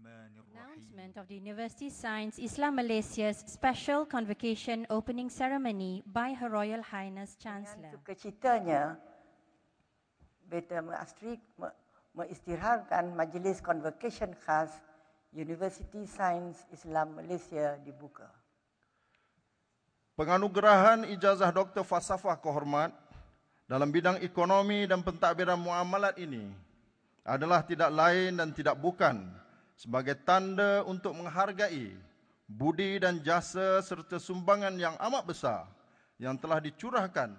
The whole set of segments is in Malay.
Announcement of the University Science Islam Malaysia's Special Convocation Opening Ceremony by Her Royal Highness Chancellor. Dengan sukacitanya, Beta Astri mengistirahatkan majlis convocation khas University Science Islam Malaysia dibuka. Penganugerahan ijazah Dr. Fasafah Kehormat dalam bidang ekonomi dan pentadbiran muamalat ini adalah tidak lain dan tidak bukan sebagai tanda untuk menghargai budi dan jasa serta sumbangan yang amat besar yang telah dicurahkan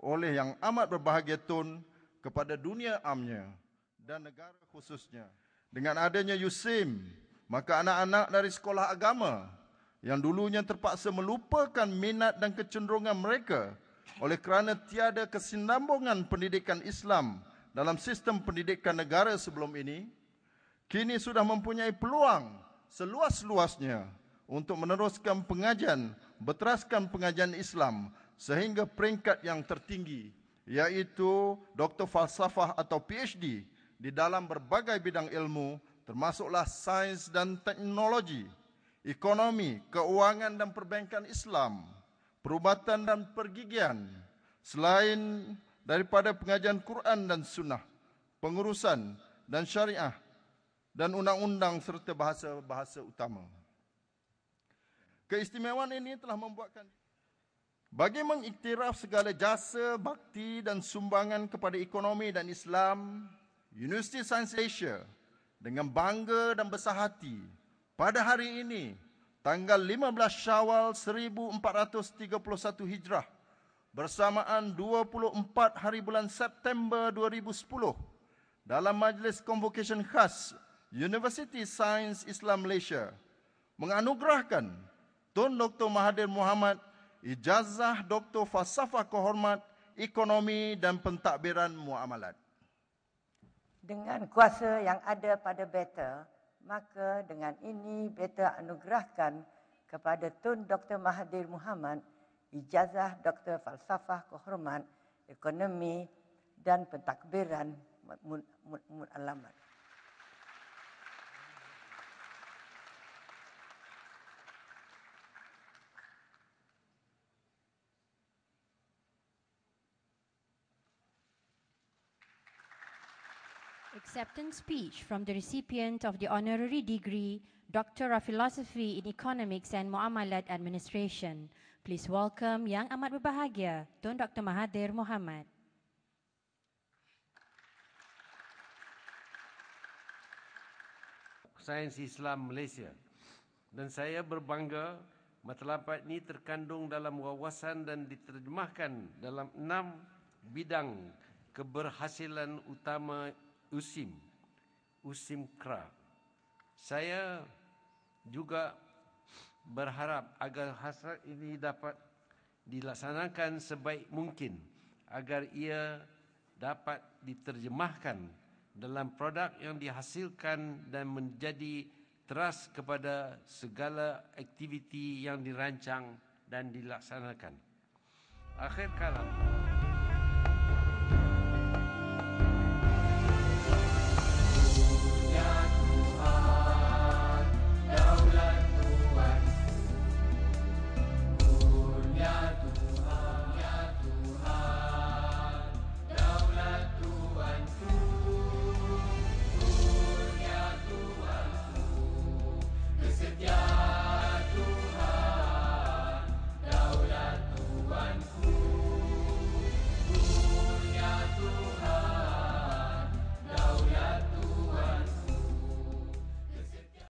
oleh yang amat berbahagia Tun kepada dunia amnya dan negara khususnya. Dengan adanya USIM, maka anak-anak dari sekolah agama yang dulunya terpaksa melupakan minat dan kecenderungan mereka oleh kerana tiada kesinambungan pendidikan Islam dalam sistem pendidikan negara sebelum ini, kini sudah mempunyai peluang seluas-luasnya untuk meneruskan pengajian, berteraskan pengajian Islam sehingga peringkat yang tertinggi iaitu Doktor Falsafah atau PhD di dalam berbagai bidang ilmu termasuklah sains dan teknologi, ekonomi, keuangan dan perbankan Islam, perubatan dan pergigian, selain daripada pengajian Quran dan sunnah, pengurusan dan syariah, dan undang-undang serta bahasa-bahasa utama. Keistimewaan ini telah membuatkan bagi mengiktiraf segala jasa, bakti dan sumbangan kepada ekonomi dan Islam, University Science Asia dengan bangga dan besar hati pada hari ini tanggal 15 Syawal 1431 Hijrah bersamaan 24 hari bulan September 2010 dalam majlis convocation khas University Science Islam Malaysia menganugerahkan Tun Dr. Mahathir Mohamad ijazah Dr. Falsafah Kehormat Ekonomi dan Pentadbiran Muamalat. Dengan kuasa yang ada pada Beta, maka dengan ini Beta anugerahkan kepada Tun Dr. Mahathir Muhammad ijazah Dr. Falsafah Kehormat Ekonomi dan Pentadbiran Mu- Mu- Muamalat. Acceptance speech from the recipient of the honorary degree, Doctor of Philosophy in Economics and Muamalat Administration. Please welcome Yang Amat Berbahagia, Tun Dr. Mahathir Mohamad. Sains Islam Malaysia. Dan saya berbangga matlamat ini terkandung dalam wawasan dan diterjemahkan dalam enam bidang keberhasilan utama USIM. USIM KRA. Saya juga berharap agar hasrat ini dapat dilaksanakan sebaik mungkin agar ia dapat diterjemahkan dalam produk yang dihasilkan dan menjadi teras kepada segala aktiviti yang dirancang dan dilaksanakan. Akhir kalam,